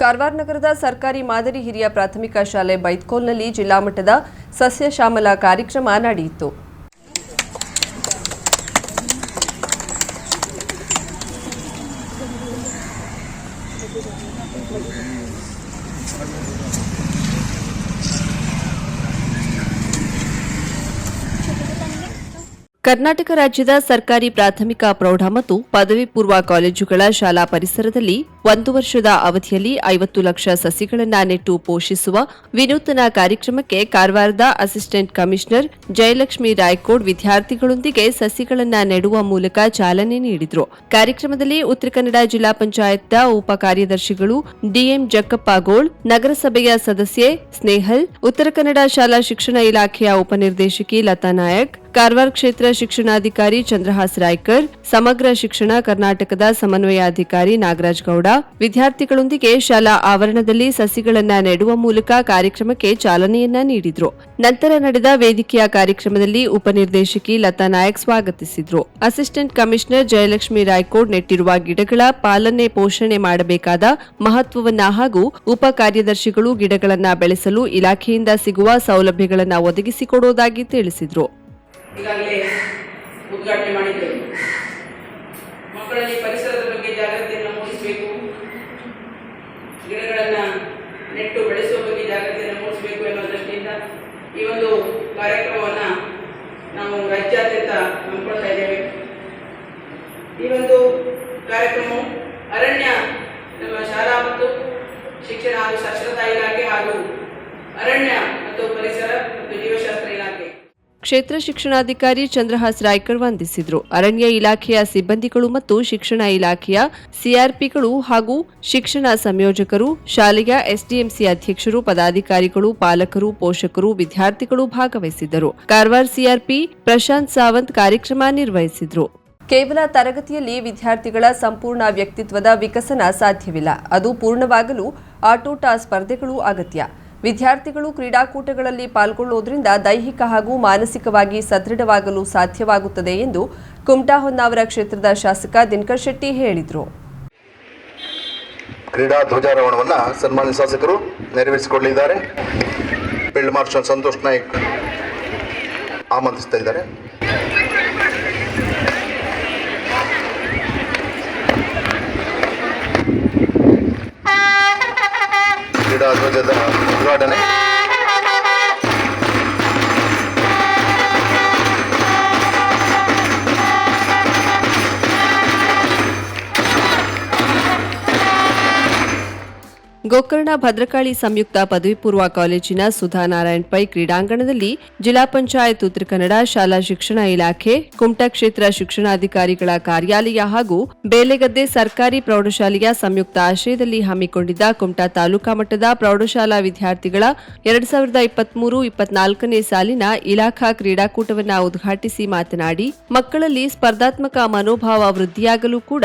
ಕಾರವಾರ ನಗರದ ಸರ್ಕಾರಿ ಮಾದರಿ ಹಿರಿಯ ಪ್ರಾಥಮಿಕ ಶಾಲೆ ಬೈತ್ಕೋಲ್ನಲ್ಲಿ ಜಿಲ್ಲಾ ಮಟ್ಟದ ಸಸ್ಯ ಶ್ಯಾಮಲ ಕಾರ್ಯಕ್ರಮ ನಡೆಯಿತು. ಕರ್ನಾಟಕ ರಾಜ್ಯದ ಸರ್ಕಾರಿ ಪ್ರಾಥಮಿಕ ಪ್ರೌಢ ಮತ್ತು ಪದವಿ ಪೂರ್ವ ಕಾಲೇಜುಗಳ ಶಾಲಾ ಪರಿಸರದಲ್ಲಿ ಒಂದು ವರ್ಷದ ಅವಧಿಯಲ್ಲಿ ಐವತ್ತು ಲಕ್ಷ ಸಸಿಗಳನ್ನು ನೆಟ್ಟು ಪೋಷಿಸುವ ವಿನೂತನ ಕಾರ್ಯಕ್ರಮಕ್ಕೆ ಕಾರವಾರದ ಅಸಿಸ್ಟೆಂಟ್ ಕಮಿಷನರ್ ಜಯಲಕ್ಷ್ಮಿ ರಾಯ್ಕೋಡ್ ವಿದ್ಯಾರ್ಥಿಗಳೊಂದಿಗೆ ಸಸಿಗಳನ್ನು ನೆಡುವ ಮೂಲಕ ಚಾಲನೆ ನೀಡಿದರು. ಕಾರ್ಯಕ್ರಮದಲ್ಲಿ ಉತ್ತರ ಕನ್ನಡ ಜಿಲ್ಲಾ ಪಂಚಾಯತ್ನ ಉಪ ಕಾರ್ಯದರ್ಶಿಗಳು ಡಿಎಂ ಜಕ್ಕಪ್ಪಗೋಳ್ ನಗರಸಭೆಯ ಸದಸ್ಯೆ ಸ್ನೇಹಲ್, ಉತ್ತರ ಕನ್ನಡ ಶಾಲಾ ಶಿಕ್ಷಣ ಇಲಾಖೆಯ ಉಪನಿರ್ದೇಶಕಿ ಲತಾ ನಾಯಕ್ ಕಾರವಾರ ಕ್ಷೇತ್ರ ಶಿಕ್ಷಣಾಧಿಕಾರಿ ಚಂದ್ರಹಾಸ್ ರಾಯ್ಕರ್, ಸಮಗ್ರ ಶಿಕ್ಷಣ ಕರ್ನಾಟಕದ ಸಮನ್ವಯಾಧಿಕಾರಿ ನಾಗರಾಜ್ ಗೌಡ, ವಿದ್ಯಾರ್ಥಿಗಳೊಂದಿಗೆ ಶಾಲಾ ಆವರಣದಲ್ಲಿ ಸಸಿಗಳನ್ನು ನೆಡುವ ಮೂಲಕ ಕಾರ್ಯಕ್ರಮಕ್ಕೆ ಚಾಲನೆಯನ್ನ ನೀಡಿದ್ರು. ನಂತರ ನಡೆದ ವೇದಿಕೆಯ ಕಾರ್ಯಕ್ರಮದಲ್ಲಿ ಉಪನಿರ್ದೇಶಕಿ ಲತಾ ನಾಯಕ್ ಸ್ವಾಗತಿಸಿದ್ರು. ಅಸಿಸ್ಟೆಂಟ್ ಕಮಿಷನರ್ ಜಯಲಕ್ಷ್ಮಿ ರಾಯ್ಕೋಡ್ ನೆಟ್ಟಿರುವ ಗಿಡಗಳ ಪಾಲನೆ ಪೋಷಣೆ ಮಾಡಬೇಕಾದ ಮಹತ್ವವನ್ನ ಹಾಗೂ ಉಪ ಕಾರ್ಯದರ್ಶಿಗಳು ಗಿಡಗಳನ್ನು ಬೆಳೆಸಲು ಇಲಾಖೆಯಿಂದ ಸಿಗುವ ಸೌಲಭ್ಯಗಳನ್ನು ಒದಗಿಸಿಕೊಡುವುದಾಗಿ ತಿಳಿಸಿದ್ರು. ಈಗಾಗಲೇ ಉದ್ಘಾಟನೆ ಮಾಡಿದ್ದೇವೆ. ಮಕ್ಕಳಲ್ಲಿ ಪರಿಸರದ ಬಗ್ಗೆ ಜಾಗೃತಿಯನ್ನು ಮೂಡಿಸಬೇಕು. ಗಿಡಗಳನ್ನು ನೆಟ್ಟು ಬೆಳೆಸುವ ಬಗ್ಗೆ ಜಾಗೃತಿಯನ್ನು ಮೂಡಿಸಬೇಕು ಎನ್ನುವ ದೃಷ್ಟಿಯಿಂದ ಈ ಒಂದು ಕಾರ್ಯಕ್ರಮವನ್ನು ನಾವು ರಾಜ್ಯಾದ್ಯಂತ ಹಮ್ಮಿಕೊಳ್ತಾ ಇದ್ದೇವೆ. ಈ ಒಂದು ಕಾರ್ಯಕ್ರಮವು ಅರಣ್ಯ, ನಮ್ಮ ಶಾಲಾ ಮತ್ತು ಶಿಕ್ಷಣ ಹಾಗೂ ಸಾಕ್ಷರತಾ ಇಲಾಖೆ ಹಾಗೂ ಅರಣ್ಯ ಮತ್ತು ಪರಿಸರ ಮತ್ತು ಜೀವಶಾಸ್ತ್ರ ಇಲಾಖೆ ಕ್ಷೇತ್ರ ಶಿಕ್ಷಣಾಧಿಕಾರಿ ಚಂದ್ರಹಾಸ್ ರಾಯ್ಕರ್ ವಂದಿಸಿದರು. ಅರಣ್ಯ ಇಲಾಖೆಯ ಸಿಬ್ಬಂದಿಗಳು ಮತ್ತು ಶಿಕ್ಷಣ ಇಲಾಖೆಯ ಸಿಆರ್ಪಿಗಳು ಹಾಗೂ ಶಿಕ್ಷಣ ಸಂಯೋಜಕರು, ಶಾಲೆಯ ಎಸ್ಡಿಎಂಸಿ ಅಧ್ಯಕ್ಷರು, ಪದಾಧಿಕಾರಿಗಳು, ಪಾಲಕರು, ಪೋಷಕರು, ವಿದ್ಯಾರ್ಥಿಗಳು ಭಾಗವಹಿಸಿದ್ದರು. ಕಾರವಾರ ಸಿಆರ್ಪಿ ಪ್ರಶಾಂತ್ ಸಾವಂತ್ ಕಾರ್ಯಕ್ರಮ ನಿರ್ವಹಿಸಿದರು. ಕೇವಲ ತರಗತಿಯಲ್ಲಿ ವಿದ್ಯಾರ್ಥಿಗಳ ಸಂಪೂರ್ಣ ವ್ಯಕ್ತಿತ್ವದ ವಿಕಸನ ಸಾಧ್ಯವಿಲ್ಲ. ಅದು ಪೂರ್ಣವಾಗಲು ಆಟೋಟ ಸ್ಪರ್ಧೆಗಳು ಅಗತ್ಯ. ವಿದ್ಯಾರ್ಥಿಗಳು ಕ್ರೀಡಾಕೂಟಗಳಲ್ಲಿ ಪಾಲ್ಗೊಳ್ಳುವುದರಿಂದ ದೈಹಿಕ ಹಾಗೂ ಮಾನಸಿಕವಾಗಿ ಸದೃಢವಾಗಲು ಸಾಧ್ಯವಾಗುತ್ತದೆ ಎಂದು ಕುಮಟಾ ಹೊನ್ನಾವರ ಕ್ಷೇತ್ರದ ಶಾಸಕ ದಿನಕರ್ ಶೆಟ್ಟಿ ಹೇಳಿದರು. ಕ್ರೀಡಾ ಧ್ವಜಾರೋಹಣವನ್ನು ಸನ್ಮಾನ್ಯ ಶಾಸಕರು ನೆರವೇರಿಸಿಕೊಳ್ಳಿದ್ದಾರೆ ಫೀಲ್ಡ್ ಮಾರ್ಷಲ್ ಸಂತೋಷ್ ನಾಯಕ್ ಆಮಂತ್ರಿಸ್ತಾ ಇದ್ದಾರೆ. ಕ್ರೀಡಾ ಧ್ವಜದ ಉದ್ಘಾಟನೆ ಗೋಕರ್ಣ ಭದ್ರಕಾಳಿ ಸಂಯುಕ್ತ ಪದವಿ ಪೂರ್ವ ಕಾಲೇಜಿನ ಸುಧಾ ನಾರಾಯಣ್ ಪೈ ಕ್ರೀಡಾಂಗಣದಲ್ಲಿ ಜಿಲ್ಲಾ ಪಂಚಾಯತ್ ಉತ್ತರ ಕನ್ನಡ ಶಾಲಾ ಶಿಕ್ಷಣ ಇಲಾಖೆ, ಕುಮಟಾ ಕ್ಷೇತ್ರ ಶಿಕ್ಷಣಾಧಿಕಾರಿಗಳ ಕಾರ್ಯಾಲಯ ಹಾಗೂ ಬೇಲೆಗದ್ದೆ ಸರ್ಕಾರಿ ಪ್ರೌಢಶಾಲೆಯ ಸಂಯುಕ್ತ ಆಶ್ರಯದಲ್ಲಿ ಹಮ್ಮಿಕೊಂಡಿದ್ದ ಕುಮಟಾ ತಾಲೂಕಾ ಮಟ್ಟದ ಪ್ರೌಢಶಾಲಾ ವಿದ್ಯಾರ್ಥಿಗಳ ಎರಡ್ ಸಾವಿರದ ಇಪ್ಪತ್ಮೂರು ಇಪ್ಪತ್ನಾಲ್ಕನೇ ಸಾಲಿನ ಇಲಾಖಾ ಕ್ರೀಡಾಕೂಟವನ್ನು ಉದ್ಘಾಟಿಸಿ ಮಾತನಾಡಿ, ಮಕ್ಕಳಲ್ಲಿ ಸ್ಪರ್ಧಾತ್ಮಕ ಮನೋಭಾವ ವೃದ್ಧಿಯಾಗಲು ಕೂಡ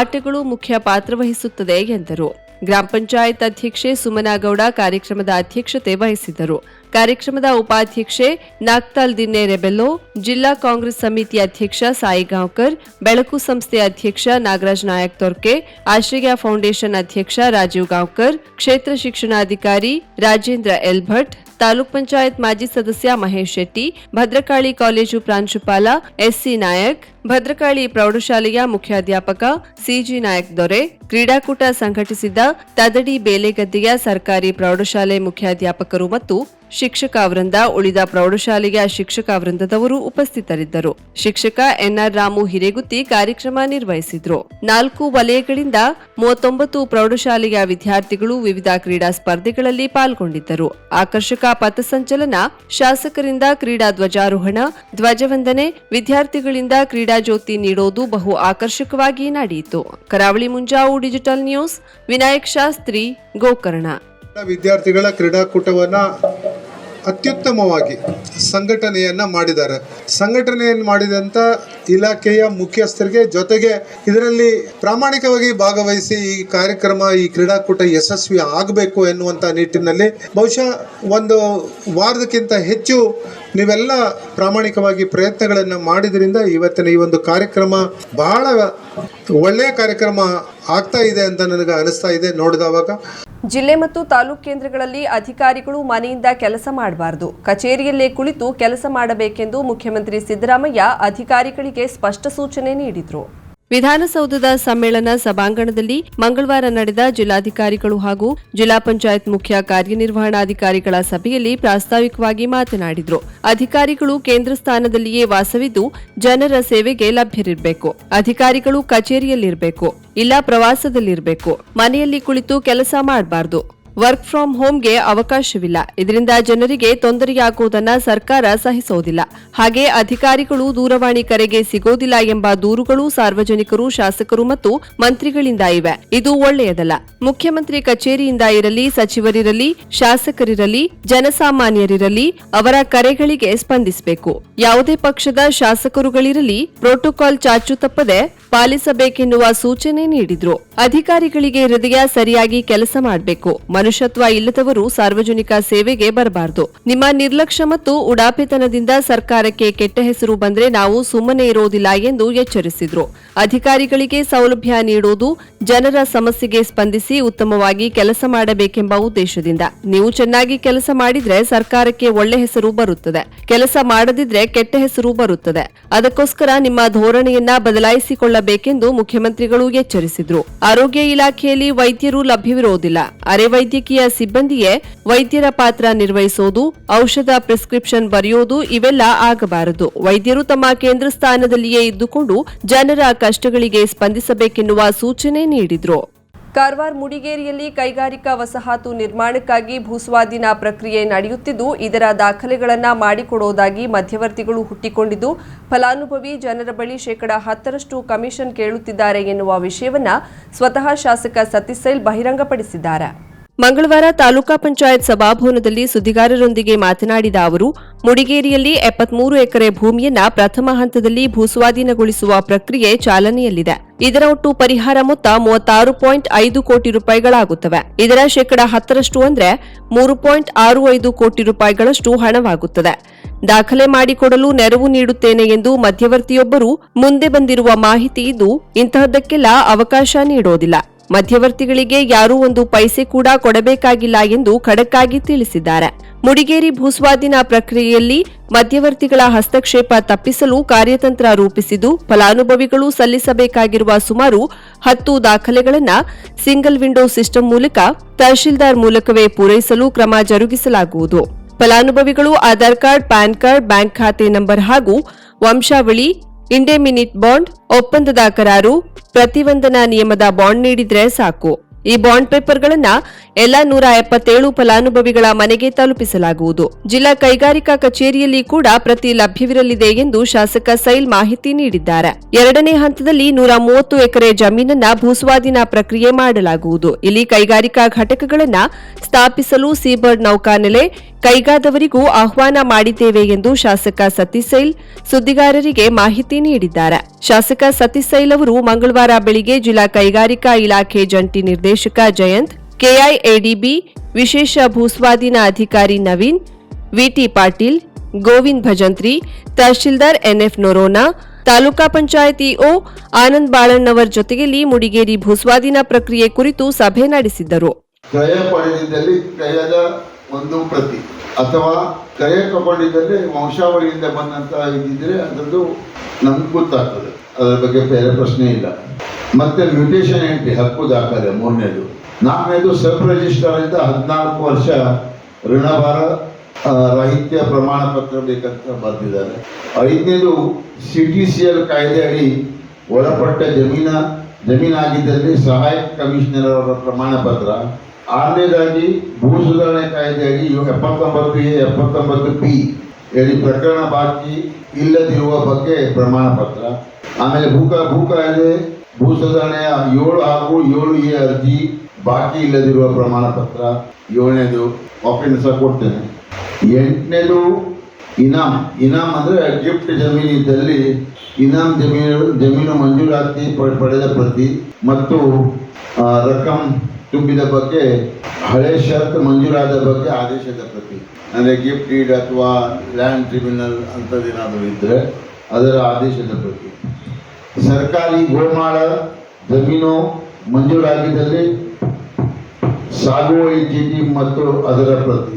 ಆಟಗಳು ಮುಖ್ಯ ಪಾತ್ರ ವಹಿಸುತ್ತದೆ ಎಂದರು. ಗ್ರಾಮ ಪಂಚಾಯತ್ ಅಧ್ಯಕ್ಷೆ ಸುಮನಾಗೌಡ ಕಾರ್ಯಕ್ರಮದ ಅಧ್ಯಕ್ಷತೆ ವಹಿಸಿದ್ದರು. ಕಾರ್ಯಕ್ರಮದ ಉಪಾಧ್ಯಕ್ಷೆ ನಾಗ್ತಾಲ್ ದಿನ್ನೆ ರೆಬೆಲ್ಲೋ, ಜಿಲ್ಲಾ ಕಾಂಗ್ರೆಸ್ ಸಮಿತಿ ಅಧ್ಯಕ್ಷ ಸಾಯಿ ಗಾಂವ್ಕರ್, ಬೆಳಕು ಸಂಸ್ಥೆ ಅಧ್ಯಕ್ಷ ನಾಗರಾಜ್ ನಾಯಕ್ ತೊರ್ಕೆ, ಆಶ್ರಯ ಫೌಂಡೇಶನ್ ಅಧ್ಯಕ್ಷ ರಾಜೀವ್ ಗಾಂವ್ಕರ್, ಕ್ಷೇತ್ರ ಶಿಕ್ಷಣಾಧಿಕಾರಿ ರಾಜೇಂದ್ರ ಎಲ್ ಭಟ್ ತಾಲೂಕ್ ಪಂಚಾಯತ್ ಮಾಜಿ ಸದಸ್ಯ ಮಹೇಶ್ ಶೆಟ್ಟಿ, ಭದ್ರಕಾಳಿ ಕಾಲೇಜು ಪ್ರಾಂಶುಪಾಲ ಎಸ್ಸಿ ನಾಯಕ್, ಭದ್ರಕಾಳಿ ಪ್ರೌಢಶಾಲೆಯ ಮುಖ್ಯಾಧ್ಯಾಪಕ ಸಿಜಿ ನಾಯಕ್ ದೊರೆ, ಕ್ರೀಡಾಕೂಟ ಸಂಘಟಿಸಿದ ತದಡಿ ಬೇಲೆಗದ್ದೆಯ ಸರ್ಕಾರಿ ಪ್ರೌಢಶಾಲೆ ಮುಖ್ಯಾಧ್ಯಾಪಕರು ಮತ್ತು ಶಿಕ್ಷಕ ವೃಂದ ಉಳಿದ ಪ್ರೌಢಶಾಲೆಯ ಶಿಕ್ಷಕ ವೃಂದದವರು ಉಪಸ್ಥಿತರಿದ್ದರು. ಶಿಕ್ಷಕ ಎನ್ಆರ್ ರಾಮು ಹಿರೇಗುತ್ತಿ ಕಾರ್ಯಕ್ರಮ ನಿರ್ವಹಿಸಿದ್ರು. ನಾಲ್ಕು ವಲಯಗಳಿಂದ ಮೂವತ್ತೊಂಬತ್ತು ಪ್ರೌಢಶಾಲೆಯ ವಿದ್ಯಾರ್ಥಿಗಳು ವಿವಿಧ ಕ್ರೀಡಾ ಸ್ಪರ್ಧೆಗಳಲ್ಲಿ ಪಾಲ್ಗೊಂಡಿದ್ದರು. ಆಕರ್ಷಕ ಪಥಸಂಚಲನ, ಶಾಸಕರಿಂದ ಕ್ರೀಡಾ ಧ್ವಜಾರೋಹಣ, ಧ್ವಜವಂದನೆ, ವಿದ್ಯಾರ್ಥಿಗಳಿಂದ ಕ್ರೀಡಾ ಜ್ಯೋತಿ ನೀಡೋದು ಬಹು ಆಕರ್ಷಕವಾಗಿ ನಡೆಯಿತು. Karavali Munjavu digital news, Vinayak Shastri, Gokarna. ವಿದ್ಯಾರ್ಥಿಗಳ ಕ್ರೀಡಾಕೂಟವನ್ನು ಅತ್ಯುತ್ತಮವಾಗಿ ಸಂಘಟನೆಯನ್ನ ಮಾಡಿದ್ದಾರೆ. ಸಂಘಟನೆಯನ್ನು ಮಾಡಿದಂಥ ಇಲಾಖೆಯ ಮುಖ್ಯಸ್ಥರಿಗೆ ಜೊತೆಗೆ ಇದರಲ್ಲಿ ಪ್ರಾಮಾಣಿಕವಾಗಿ ಭಾಗವಹಿಸಿ ಈ ಕಾರ್ಯಕ್ರಮ, ಈ ಕ್ರೀಡಾಕೂಟ ಯಶಸ್ವಿ ಆಗಬೇಕು ಎನ್ನುವಂಥ ನಿಟ್ಟಿನಲ್ಲಿ ಬಹುಶಃ ಒಂದು ವಾರದಕ್ಕಿಂತ ಹೆಚ್ಚು ನೀವೆಲ್ಲ ಪ್ರಾಮಾಣಿಕವಾಗಿ ಪ್ರಯತ್ನಗಳನ್ನು ಮಾಡಿದ್ರಿಂದ ಇವತ್ತಿನ ಈ ಒಂದು ಕಾರ್ಯಕ್ರಮ ಬಹಳ ಒಳ್ಳೆಯ ಕಾರ್ಯಕ್ರಮ ಆಗ್ತಾ ಇದೆ ಅಂತ ನನಗೆ ಅನಿಸ್ತಾ ಇದೆ ನೋಡಿದವಾಗ. ಜಿಲ್ಲೆ ಮತ್ತು ತಾಲೂಕು ಕೇಂದ್ರಗಳಲ್ಲಿ ಅಧಿಕಾರಿಗಳು ಮನೆಯಿಂದ ಕೆಲಸ ಮಾಡಬಾರದು. ಕಚೇರಿಯಲ್ಲೇ ಕುಳಿತು ಕೆಲಸ ಮಾಡಬೇಕೆಂದು ಮುಖ್ಯಮಂತ್ರಿ ಸಿದ್ದರಾಮಯ್ಯ ಅಧಿಕಾರಿಗಳಿಗೆ ಸ್ಪಷ್ಟ ಸೂಚನೆ ನೀಡಿದರು. ವಿಧಾನಸೌಧದ ಸಮ್ಮೇಳನ ಸಭಾಂಗಣದಲ್ಲಿ ಮಂಗಳವಾರ ನಡೆದ ಜಿಲ್ಲಾಧಿಕಾರಿಗಳು ಹಾಗೂ ಜಿಲ್ಲಾ ಪಂಚಾಯತ್ ಮುಖ್ಯ ಕಾರ್ಯನಿರ್ವಹಣಾಧಿಕಾರಿಗಳ ಸಭೆಯಲ್ಲಿ ಪ್ರಾಸ್ತಾವಿಕವಾಗಿ ಮಾತನಾಡಿದರು. ಅಧಿಕಾರಿಗಳು ಕೇಂದ್ರ ಸ್ಥಾನದಲ್ಲಿಯೇ ವಾಸವಿದ್ದು ಜನರ ಸೇವೆಗೆ ಲಭ್ಯರಿರಬೇಕು. ಅಧಿಕಾರಿಗಳು ಕಚೇರಿಯಲ್ಲಿರಬೇಕು. ಇಲ್ಲ ಪ್ರವಾಸದಲ್ಲಿರಬೇಕು. ಮನೆಯಲ್ಲಿ ಕುಳಿತು ಕೆಲಸ ಮಾಡಬಾರದು. ವರ್ಕ್ ಫ್ರಂ ಹೋಮ್ಗೆ ಅವಕಾಶವಿಲ್ಲ. ಇದರಿಂದ ಜನರಿಗೆ ತೊಂದರೆಯಾಗುವುದನ್ನು ಸರ್ಕಾರ ಸಹಿಸೋದಿಲ್ಲ. ಹಾಗೆ ಅಧಿಕಾರಿಗಳು ದೂರವಾಣಿ ಕರೆಗೆ ಸಿಗೋದಿಲ್ಲ ಎಂಬ ದೂರುಗಳು ಸಾರ್ವಜನಿಕರು, ಶಾಸಕರು ಮತ್ತು ಮಂತ್ರಿಗಳಿಂದ ಇವೆ. ಇದು ಒಳ್ಳೆಯದಲ್ಲ. ಮುಖ್ಯಮಂತ್ರಿ ಕಚೇರಿಯಿಂದ ಇರಲಿ, ಸಚಿವರಿರಲಿ, ಶಾಸಕರಿರಲಿ, ಜನಸಾಮಾನ್ಯರಿರಲಿ ಅವರ ಕರೆಗಳಿಗೆ ಸ್ಪಂದಿಸಬೇಕು. ಯಾವುದೇ ಪಕ್ಷದ ಶಾಸಕರುಗಳಿರಲಿ ಪ್ರೋಟೋಕಾಲ್ ಚಾಚು ತಪ್ಪದೆ ಪಾಲಿಸಬೇಕೆನ್ನುವ ಸೂಚನೆ ನೀಡಿದ್ರು. ಅಧಿಕಾರಿಗಳಿಗೆ ಹೃದಯ ಸರಿಯಾಗಿ ಕೆಲಸ ಮಾಡಬೇಕು. ಮನುಷ್ಯತ್ವ ಇಲ್ಲದವರು ಸಾರ್ವಜನಿಕ ಸೇವೆಗೆ ಬರಬಾರದು. ನಿಮ್ಮ ನಿರ್ಲಕ್ಷ್ಯ ಮತ್ತು ಉಡಾಪಿತನದಿಂದ ಸರ್ಕಾರಕ್ಕೆ ಕೆಟ್ಟ ಹೆಸರು ಬಂದ್ರೆ ನಾವು ಸುಮ್ಮನೆ ಇರೋದಿಲ್ಲ ಎಂದು ಎಚ್ಚರಿಸಿದ್ರು. ಅಧಿಕಾರಿಗಳಿಗೆ ಸೌಲಭ್ಯ ನೀಡುವುದು ಜನರ ಸಮಸ್ಯೆಗೆ ಸ್ಪಂದಿಸಿ ಉತ್ತಮವಾಗಿ ಕೆಲಸ ಮಾಡಬೇಕೆಂಬ ಉದ್ದೇಶದಿಂದ. ನೀವು ಚೆನ್ನಾಗಿ ಕೆಲಸ ಮಾಡಿದ್ರೆ ಸರ್ಕಾರಕ್ಕೆ ಒಳ್ಳೆ ಹೆಸರು ಬರುತ್ತದೆ. ಕೆಲಸ ಮಾಡದಿದ್ರೆ ಕೆಟ್ಟ ಹೆಸರು ಬರುತ್ತದೆ. ಅದಕ್ಕೋಸ್ಕರ ನಿಮ್ಮ ಧೋರಣೆಯನ್ನ ಬದಲಾಯಿಸಿಕೊಳ್ಳಬೇಕೆಂದು ಮುಖ್ಯಮಂತ್ರಿಗಳು ಎಚ್ಚರಿಸಿದ್ರು. ಆರೋಗ್ಯ ಇಲಾಖೆಯಲ್ಲಿ ವೈದ್ಯರು ಲಭ್ಯವಿರುವುದಿಲ್ಲ ಅರೆ ವೈದ್ಯಕೀಯ ಸಿಬ್ಬಂದಿಯೇ ವೈದ್ಯರ ಪಾತ್ರ ನಿರ್ವಹಿಸೋದು ಔಷಧ ಪ್ರಿಸ್ಕ್ರಿಪ್ಷನ್ ಬರೆಯೋದು ಇವೆಲ್ಲ ಆಗಬಾರದು. ವೈದ್ಯರು ತಮ್ಮ ಕೇಂದ್ರ ಸ್ಥಾನದಲ್ಲಿಯೇ ಇದ್ದುಕೊಂಡು ಜನರ ಕಷ್ಟಗಳಿಗೆ ಸ್ಪಂದಿಸಬೇಕೆನ್ನುವ ಸೂಚನೆ ನೀಡಿದ್ರು. ಕಾರವಾರ ಮುಡಿಗೇರಿಯಲ್ಲಿ ಕೈಗಾರಿಕಾ ವಸಾಹತು ನಿರ್ಮಾಣಕ್ಕಾಗಿ ಭೂಸ್ವಾಧೀನ ಪ್ರಕ್ರಿಯೆ ನಡೆಯುತ್ತಿದ್ದು, ಇದರ ದಾಖಲೆಗಳನ್ನು ಮಾಡಿಕೊಡುವುದಾಗಿ ಮಧ್ಯವರ್ತಿಗಳು ಹುಟ್ಟಿಕೊಂಡಿದ್ದು, ಫಲಾನುಭವಿ ಜನರ ಬಳಿ ಶೇಕಡ ಹತ್ತರಷ್ಟು ಕಮಿಷನ್ ಕೇಳುತ್ತಿದ್ದಾರೆ ಎನ್ನುವ ವಿಷಯವನ್ನ ಸ್ವತಃ ಶಾಸಕ ಸತೀಶ್ ಸೈಲ್ ಬಹಿರಂಗಪಡಿಸಿದ್ದಾರೆ. ಮಂಗಳವಾರ ತಾಲೂಕಾ ಪಂಚಾಯತ್ ಸಭಾಭವನದಲ್ಲಿ ಸುದ್ದಿಗಾರರೊಂದಿಗೆ ಮಾತನಾಡಿದ ಅವರು, ಮುಡಿಗೇರಿಯಲ್ಲಿ ಎಪ್ಪತ್ಮೂರು ಎಕರೆ ಭೂಮಿಯನ್ನ ಪ್ರಥಮ ಹಂತದಲ್ಲಿ ಭೂಸ್ವಾಧೀನಗೊಳಿಸುವ ಪ್ರಕ್ರಿಯೆ ಚಾಲನೆಯಲ್ಲಿದೆ. ಇದರ ಒಟ್ಟು ಪರಿಹಾರ ಮೊತ್ತ ಮೂವತ್ತಾರು ಪಾಯಿಂಟ್ ಐದು ಕೋಟಿ ರೂಪಾಯಿಗಳಾಗುತ್ತವೆ. ಇದರ ಶೇಕಡ ಹತ್ತರಷ್ಟು ಅಂದರೆ ಮೂರು ಪಾಯಿಂಟ್ ಆರು ಐದು ಕೋಟಿ ರೂಪಾಯಿಗಳಷ್ಟು ಹಣವಾಗುತ್ತದೆ. ದಾಖಲೆ ಮಾಡಿಕೊಡಲು ನೆರವು ನೀಡುತ್ತೇನೆ ಎಂದು ಮಧ್ಯವರ್ತಿಯೊಬ್ಬರು ಮುಂದೆ ಬಂದಿರುವ ಮಾಹಿತಿ ಇದ್ದು ಇಂತಹದ್ದಕ್ಕೆಲ್ಲ ಅವಕಾಶ ನೀಡೋದಿಲ್ಲ. ಮಧ್ಯವರ್ತಿಗಳಿಗೆ ಯಾರೂ ಒಂದು ಪೈಸೆ ಕೂಡ ಕೊಡಬೇಕಾಗಿಲ್ಲ ಎಂದು ಖಡಕ್ಕಾಗಿ ತಿಳಿಸಿದ್ದಾರೆ. ಮುಡಿಗೇರಿ ಭೂಸ್ವಾಧೀನ ಪ್ರಕ್ರಿಯೆಯಲ್ಲಿ ಮಧ್ಯವರ್ತಿಗಳ ಹಸ್ತಕ್ಷೇಪ ತಪ್ಪಿಸಲು ಕಾರ್ಯತಂತ್ರ ರೂಪಿಸಿದ್ದು, ಫಲಾನುಭವಿಗಳು ಸಲ್ಲಿಸಬೇಕಾಗಿರುವ ಸುಮಾರು ಹತ್ತು ದಾಖಲೆಗಳನ್ನು ಸಿಂಗಲ್ ವಿಂಡೋ ಸಿಸ್ಟಮ್ ಮೂಲಕ ತಹಶೀಲ್ದಾರ್ ಮೂಲಕವೇ ಪೂರೈಸಲು ಕ್ರಮ ಜರುಗಿಸಲಾಗುವುದು. ಫಲಾನುಭವಿಗಳು Aadhaar card, PAN card, bank ಖಾತೆ ನಂಬರ್ ಹಾಗೂ ವಂಶಾವಳಿ ಇಂಡೆಮಿನಿಟ್ ಬಾಂಡ್ ಒಪ್ಪಂದದ ಕರಾರು ಪ್ರತಿವಂದನಾ ನಿಯಮದ ಬಾಂಡ್ ನೀಡಿದ್ರೆ ಸಾಕು. ಈ ಬಾಂಡ್ ಪೇಪರ್ಗಳನ್ನು ಎಲ್ಲಾ ನೂರ ಎಪ್ಪತ್ತೇಳು ಫಲಾನುಭವಿಗಳ ಮನೆಗೆ ತಲುಪಿಸಲಾಗುವುದು. ಜಿಲ್ಲಾ ಕೈಗಾರಿಕಾ ಕಚೇರಿಯಲ್ಲಿ ಕೂಡ ಪ್ರತಿ ಲಭ್ಯವಿರಲಿದೆ ಎಂದು ಶಾಸಕ ಸೈಲ್ ಮಾಹಿತಿ ನೀಡಿದ್ದಾರೆ. ಎರಡನೇ ಹಂತದಲ್ಲಿ ನೂರ ಮೂವತ್ತು ಎಕರೆ ಜಮೀನನ್ನ ಭೂಸ್ವಾಧೀನ ಪ್ರಕ್ರಿಯೆ ಮಾಡಲಾಗುವುದು. ಇಲ್ಲಿ ಕೈಗಾರಿಕಾ ಘಟಕಗಳನ್ನ ಸ್ಥಾಪಿಸಲು ಸೀಬರ್ಡ್ ನೌಕಾನೆಲೆ ಕೈಗಾದವರಿಗೂ ಆಹ್ವಾನ ಮಾಡಿದ್ದೇವೆ ಎಂದು ಶಾಸಕ ಸತೀಶ್ ಸೈಲ್ ಸುದ್ದಿಗಾರರಿಗೆ ಮಾಹಿತಿ ನೀಡಿದ್ದಾರೆ. ಶಾಸಕ ಸತೀಶ್ ಅವರು ಮಂಗಳವಾರ ಬೆಳಿಗ್ಗೆ ಜಿಲ್ಲಾ ಕೈಗಾರಿಕಾ ಇಲಾಖೆ ಜಂಟಿ ನಿರ್ದೇಶಕ ಜಯಂತ್, ಕೆಐಎಡಿಬಿ ವಿಶೇಷ ಭೂಸ್ವಾಧೀನ ಅಧಿಕಾರಿ Naveen, VT Patil, Govind Bhajantri, tahsildar NF Noronha, taluka panchayat EO Anand Balannavar ಜೊತೆಯಲ್ಲಿ ಮುಡಿಗೇರಿ ಭೂಸ್ವಾಧೀನ ಪ್ರಕ್ರಿಯೆ ಕುರಿತು ಸಭೆ ನಡೆಸಿದ್ದರು ಒಂದು ಪ್ರತಿ. ಅಥವಾ ಕರೆ ಕಬಡ್ಡಿದಲ್ಲಿ ವಂಶಾವಳಿಯಿಂದ ಬಂದಂತ ಇದ್ದಿದ್ರೆ ಅದರದ್ದು ನಮ್ಗೆ ಗೊತ್ತಾಗ್ತದೆ. ಅದರ ಬಗ್ಗೆ ಬೇರೆ ಪ್ರಶ್ನೆ ಇಲ್ಲ. ಮತ್ತೆ ಮ್ಯೂಟೇಶನ್ ಎಂಟ್ರಿ ಹಕ್ಕು ದಾಖಲೆ ಮೂರನೇದು. ನಾಲ್ಕನೇದು ಸೆಲ್ಫ್ ರಿಜಿಸ್ಟರ್ ಇಂದ ಹದಿನಾಲ್ಕು ವರ್ಷ ಋಣಭಾರ ರಾಹಿತ್ಯ ಪ್ರಮಾಣ ಪತ್ರ ಬೇಕಂತ ಬರೆದಿದ್ದಾರೆ. ಐದನೇದು ಸಿ ಟಿ ಸಿ ಎಲ್ ಕಾಯ್ದೆ ಅಡಿ ಒಳಪಟ್ಟ ಜಮೀನ, ಜಮೀನಾಗಿದ್ದಲ್ಲಿ ಸಹಾಯಕ ಕಮಿಷನರ್ ಅವರ ಪ್ರಮಾಣ ಪತ್ರ ಆರನೇದಾಗಿ ಭೂ ಸುಧಾರಣೆ ಕಾಯ್ದೆಯಾಗಿ ಎಪ್ಪತ್ತೊಂಬತ್ತು ಎ, ಎಪ್ಪತ್ತೊಂಬತ್ತು ಪಿ ಹೇಳಿ ಪ್ರಕರಣ ಬಾಕಿ ಇಲ್ಲದಿರುವ ಬಗ್ಗೆ ಪ್ರಮಾಣ ಪತ್ರ. ಆಮೇಲೆ ಭೂ ಕಾ- ಭೂ ಕಾಯ್ದೆ ಭೂ ಸುಧಾರಣೆಯ ಏಳು ಹಾಗೂ ಏಳು ಎ ಅರ್ಜಿ ಬಾಕಿ ಇಲ್ಲದಿರುವ ಪ್ರಮಾಣ ಪತ್ರ. ಏಳನೇದು ಸಹ ಕೊಡ್ತೇನೆ. ಎಂಟನೇದು ಇನಾಮ್. ಇನಾಮ್ ಅಂದ್ರೆ ಗಿಫ್ಟ್ ಜಮೀನಿದ್ದಲ್ಲಿ ಇನಾಮ್ ಜಮೀನು ಜಮೀನು ಮಂಜೂರಾತಿ ಪಡೆದ ಪ್ರತಿ ಮತ್ತು ರಕಂ ತುಂಬಿದ ಬಗ್ಗೆ, ಹಳೆ ಷರತ್ತು ಮಂಜೂರಾದ ಬಗ್ಗೆ ಆದೇಶದ ಪ್ರತಿ. ಅಂದರೆ ಗಿಫ್ಟ್ ಡೀಡ್ ಅಥವಾ ಲ್ಯಾಂಡ್ ಟ್ರಿಬ್ಯುನಲ್ ಅಂಥದ್ದೇನಾದರೂ ಇದ್ದರೆ ಅದರ ಆದೇಶದ ಪ್ರತಿ. ಸರ್ಕಾರಿ ಗೋಮಾಳ ಜಮೀನು ಮಂಜೂರಾಗಿದ್ದಲ್ಲಿ ಸಾಗುವಳಿ ಚೀಟಿ ಮತ್ತು ಅದರ ಪ್ರತಿ.